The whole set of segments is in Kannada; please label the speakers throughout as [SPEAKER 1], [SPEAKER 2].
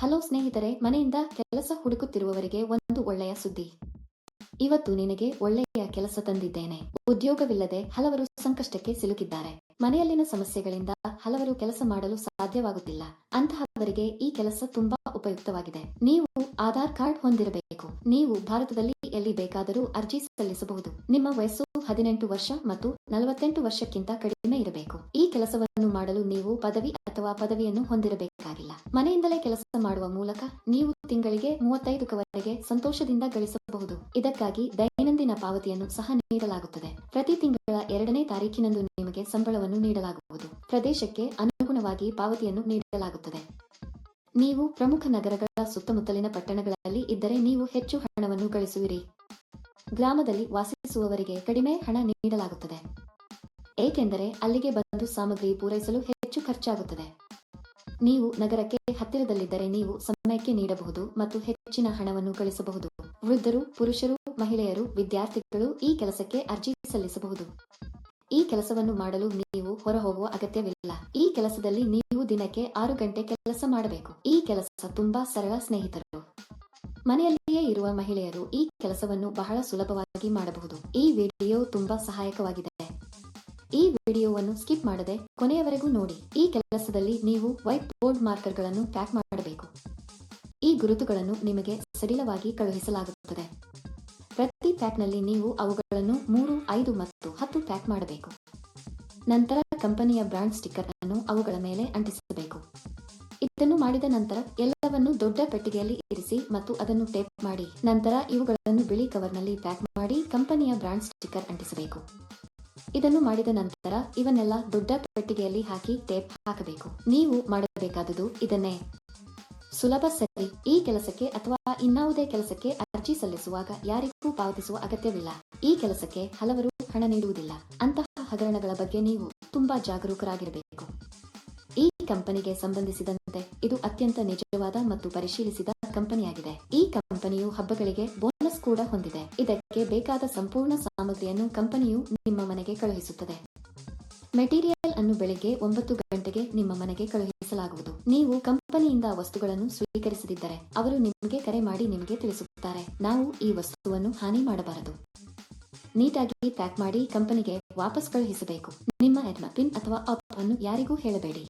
[SPEAKER 1] ಹಲೋ ಸ್ನೇಹಿತರೆ, ಮನೆಯಿಂದ ಕೆಲಸ ಹುಡುಕುತ್ತಿರುವವರಿಗೆ ಒಂದು ಒಳ್ಳೆಯ ಸುದ್ದಿ. ಇವತ್ತು ನಿನಗೆ ಒಳ್ಳೆಯ ಕೆಲಸ ತಂದಿದ್ದೇನೆ. ಉದ್ಯೋಗವಿಲ್ಲದೆ ಹಲವರು ಸಂಕಷ್ಟಕ್ಕೆ ಸಿಲುಕಿದ್ದಾರೆ. ಮನೆಯಲ್ಲಿನ ಸಮಸ್ಯೆಗಳಿಂದ ಹಲವರು ಕೆಲಸ ಮಾಡಲು ಸಾಧ್ಯವಾಗುತ್ತಿಲ್ಲ. ಅಂತಹವರಿಗೆ ಈ ಕೆಲಸ ತುಂಬಾ ಉಪಯುಕ್ತವಾಗಿದೆ. ನೀವು ಆಧಾರ್ ಕಾರ್ಡ್ ಹೊಂದಿರಬೇಕು. ನೀವು ಭಾರತದಲ್ಲಿ ಎಲ್ಲಿ ಬೇಕಾದರೂ ಅರ್ಜಿ ಸಲ್ಲಿಸಬಹುದು. ನಿಮ್ಮ ವಯಸ್ಸು ಹದಿನೆಂಟು ವರ್ಷ ಮತ್ತು ನಲವತ್ತೆಂಟು ವರ್ಷಕ್ಕಿಂತ ಕಡಿಮೆ ಇರಬೇಕು. ಈ ಕೆಲಸವನ್ನು ಮಾಡಲು ನೀವು ಪದವಿ ಅಥವಾ ಪದವಿಯನ್ನು ಹೊಂದಿರಬೇಕಾಗಿಲ್ಲ. ಮನೆಯಿಂದಲೇ ಕೆಲಸ ಮಾಡುವ ಮೂಲಕ ನೀವು ತಿಂಗಳಿಗೆ ಮೂವತ್ತೈದರವರೆಗೆ ಸಂತೋಷದಿಂದ ಗಳಿಸಬಹುದು. ಇದಕ್ಕಾಗಿ ದೈನಂದಿನ ಪಾವತಿಯನ್ನು ಸಹ ನೀಡಲಾಗುತ್ತದೆ. ಪ್ರತಿ ತಿಂಗಳ ಎರಡನೇ ತಾರೀಕಿನಂದು ನಿಮಗೆ ಸಂಬಳವನ್ನು ನೀಡಲಾಗುವುದು. ಪ್ರದೇಶಕ್ಕೆ ಅನುಗುಣವಾಗಿ ಪಾವತಿಯನ್ನು ನೀಡಲಾಗುತ್ತದೆ. ನೀವು ಪ್ರಮುಖ ನಗರಗಳ ಸುತ್ತಮುತ್ತಲಿನ ಪಟ್ಟಣಗಳಲ್ಲಿ ಇದ್ದರೆ ನೀವು ಹೆಚ್ಚು ಹಣವನ್ನು ಗಳಿಸುವಿರಿ. ಗ್ರಾಮದಲ್ಲಿ ವಾಸಿಸುವವರಿಗೆ ಕಡಿಮೆ ಹಣ ನೀಡಲಾಗುತ್ತದೆ. ಏಕೆಂದರೆ ಅಲ್ಲಿಗೆ ಬಂದು ಸಾಮಗ್ರಿ ಪೂರೈಸಲು ಹೆಚ್ಚು ಖರ್ಚಾಗುತ್ತದೆ. ನೀವು ನಗರಕ್ಕೆ ಹತ್ತಿರದಲ್ಲಿದ್ದರೆ ನೀವು ಸಮಯಕ್ಕೆ ನೀಡಬಹುದು ಮತ್ತು ಹೆಚ್ಚಿನ ಹಣವನ್ನು ಗಳಿಸಬಹುದು. ವೃದ್ಧರು, ಪುರುಷರು, ಮಹಿಳೆಯರು, ವಿದ್ಯಾರ್ಥಿಗಳು ಈ ಕೆಲಸಕ್ಕೆ ಅರ್ಜಿ ಸಲ್ಲಿಸಬಹುದು. ಈ ಕೆಲಸವನ್ನು ಮಾಡಲು ನೀವು ಹೊರಹೋಗುವ ಅಗತ್ಯವಿಲ್ಲ. ಈ ಕೆಲಸದಲ್ಲಿ ನೀವು ದಿನಕ್ಕೆ ಆರು ಗಂಟೆ ಕೆಲಸ ಮಾಡಬೇಕು. ಈ ಕೆಲಸ ತುಂಬಾ ಸರಳ ಸ್ನೇಹಿತರು. ಮನೆಯಲ್ಲಿಯೇ ಇರುವ ಮಹಿಳೆಯರು ಈ ಕೆಲಸವನ್ನು ಬಹಳ ಸುಲಭವಾಗಿ ಮಾಡಬಹುದು. ಈ ವಿಡಿಯೋ ತುಂಬಾ ಸಹಾಯಕವಾಗಿದೆ. ಈ ವಿಡಿಯೋವನ್ನು ಸ್ಕಿಪ್ ಮಾಡದೆ ಕೊನೆಯವರೆಗೂ ನೋಡಿ. ಈ ಕೆಲಸದಲ್ಲಿ ನೀವು ವೈಟ್ ಬೋರ್ಡ್ ಮಾರ್ಕರ್ಗಳನ್ನು ಪ್ಯಾಕ್ ಮಾಡಬೇಕು. ಈ ಗುರುತುಗಳನ್ನು ನಿಮಗೆ ಸಡಿಲವಾಗಿ ಕಳುಹಿಸಲಾಗುತ್ತದೆ. ಪ್ರತಿ ಪ್ಯಾಕ್ನಲ್ಲಿ ನೀವು ಅವುಗಳನ್ನು ಮೂರು, ಐದು ಮತ್ತು ಹತ್ತು ಪ್ಯಾಕ್ ಮಾಡಬೇಕು. ನಂತರ ಕಂಪನಿಯ ಬ್ರಾಂಡ್ ಸ್ಟಿಕ್ಕರ್ ಅನ್ನು ಅವುಗಳ ಮೇಲೆ ಅಂಟಿಸಬೇಕು. ಇದನ್ನು ಮಾಡಿದ ನಂತರ ಎಲ್ಲವನ್ನು ದೊಡ್ಡ ಪೆಟ್ಟಿಗೆಯಲ್ಲಿ ಇರಿಸಿ ಮತ್ತು ಅದನ್ನು ಟೇಪ್ ಮಾಡಿ. ನಂತರ ಇವುಗಳನ್ನು ಬಿಳಿ ಕವರ್ನಲ್ಲಿ ಪ್ಯಾಕ್ ಮಾಡಿ ಕಂಪನಿಯ ಬ್ರಾಂಡ್ ಸ್ಟಿಕ್ಕರ್ ಅಂಟಿಸಬೇಕು. ಇದನ್ನು ಮಾಡಿದ ನಂತರ ಇವನ್ನೆಲ್ಲ ದೊಡ್ಡ ಪೆಟ್ಟಿಗೆಯಲ್ಲಿ ಹಾಕಿ ಟೇಪ್ ಹಾಕಬೇಕು. ನೀವು ಮಾಡಬೇಕಾದುದು ಇದನ್ನೇ. ಸುಲಭ ಸರಿ. ಈ ಕೆಲಸಕ್ಕೆ ಅಥವಾ ಇನ್ನಾವುದೇ ಕೆಲಸಕ್ಕೆ ಅರ್ಜಿ ಸಲ್ಲಿಸುವಾಗ ಯಾರಿಗೂ ಪಾವತಿಸುವ ಅಗತ್ಯವಿಲ್ಲ. ಈ ಕೆಲಸಕ್ಕೆ ಹಲವರು ಹಣ ನೀಡುವುದಿಲ್ಲ. ಅಂತಹ ಹಗರಣಗಳ ಬಗ್ಗೆ ನೀವು ತುಂಬಾ ಜಾಗರೂಕರಾಗಿರಬೇಕು. ಈ ಕಂಪನಿಗೆ ಸಂಬಂಧಿಸಿದಂತೆ ಇದು ಅತ್ಯಂತ ನಿಜವಾದ ಮತ್ತು ಪರಿಶೀಲಿಸಿದ ಕಂಪನಿಯಾಗಿದೆ. ಈ ಕಂಪನಿಯು ಹಬ್ಬಗಳಿಗೆ ಬೋನಸ್ ಕೂಡ ಹೊಂದಿದೆ. ಇದಕ್ಕೆ ಬೇಕಾದ ಸಂಪೂರ್ಣ ಸಾಮಗ್ರಿಯನ್ನು ಕಂಪನಿಯು ನಿಮ್ಮ ಮನೆಗೆ ಕಳುಹಿಸುತ್ತದೆ. ಮೆಟೀರಿಯಲ್ ಅನ್ನು ಬೆಳಿಗ್ಗೆ ಒಂಬತ್ತು ಗಂಟೆಗೆ ನಿಮ್ಮ ಮನೆಗೆ ಕಳುಹಿಸಲಾಗುವುದು. ನೀವು ಕಂಪನಿಯಿಂದ ವಸ್ತುಗಳನ್ನು ಸ್ವೀಕರಿಸದಿದ್ದರೆ ಅವರು ನಿಮಗೆ ಕರೆ ಮಾಡಿ ನಿಮಗೆ ತಿಳಿಸುತ್ತಾರೆ. ನಾವು ಈ ವಸ್ತುವನ್ನು ಹಾನಿ ಮಾಡಬಾರದು. ನೀಟಾಗಿ ಪ್ಯಾಕ್ ಮಾಡಿ ಕಂಪನಿಗೆ ವಾಪಸ್ ಕಳುಹಿಸಬೇಕು. ನಿಮ್ಮ ಎಡ್ಮ ಪಿನ್ ಅಥವಾ ಅಪ್ ಅನ್ನು ಯಾರಿಗೂ ಹೇಳಬೇಡಿ.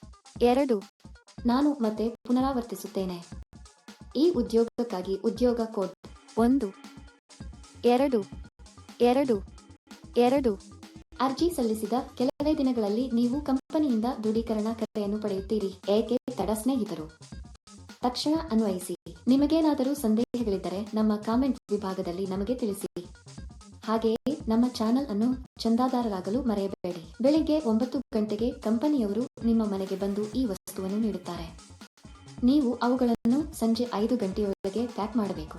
[SPEAKER 1] ಎರಡು. ನಾನು ಮತ್ತೆ ಪುನರಾವರ್ತಿಸುತ್ತೇನೆ. ಈ ಉದ್ಯೋಗಕ್ಕಾಗಿ ಉದ್ಯೋಗ ಕೋಡ್. ಒಂದು. ಎರಡು. ಎರಡು. ಎರಡು. ಅರ್ಜಿ ಸಲ್ಲಿಸಿದ ಕೆಲವೇ ದಿನಗಳಲ್ಲಿ ನೀವು ಕಂಪನಿಯಿಂದ ದೃಢೀಕರಣ ಕರೆಯನ್ನು ಪಡೆಯುತ್ತೀರಿ, ಏಕೆ ತಡ ಸ್ನೇಹಿತರು? ತಕ್ಷಣ ಅನ್ವಯಿಸಿ. ನಿಮಗೇನಾದರೂ ಸಂದೇಹಗಳಿದ್ದರೆ ನಮ್ಮ ಕಾಮೆಂಟ್ ವಿಭಾಗದಲ್ಲಿ ನಮಗೆ ತಿಳಿಸಿ. ಹಾಗೆಯೇ ನಮ್ಮ ಚಾನೆಲ್ ಅನ್ನು ಚಂದಾದಾರರಾಗಲು ಮರೆಯಬೇಡಿ. ಬೆಳಿಗ್ಗೆ ಒಂಬತ್ತು ಗಂಟೆಗೆ ಕಂಪನಿಯವರು ನಿಮ್ಮ ಮನೆಗೆ ಬಂದು ಈ ವಸ್ತುವನ್ನು ನೀಡುತ್ತಾರೆ. ನೀವು ಅವುಗಳನ್ನು ಸಂಜೆ ಐದು ಗಂಟೆಯೊಳಗೆ ಪ್ಯಾಕ್ ಮಾಡಬೇಕು.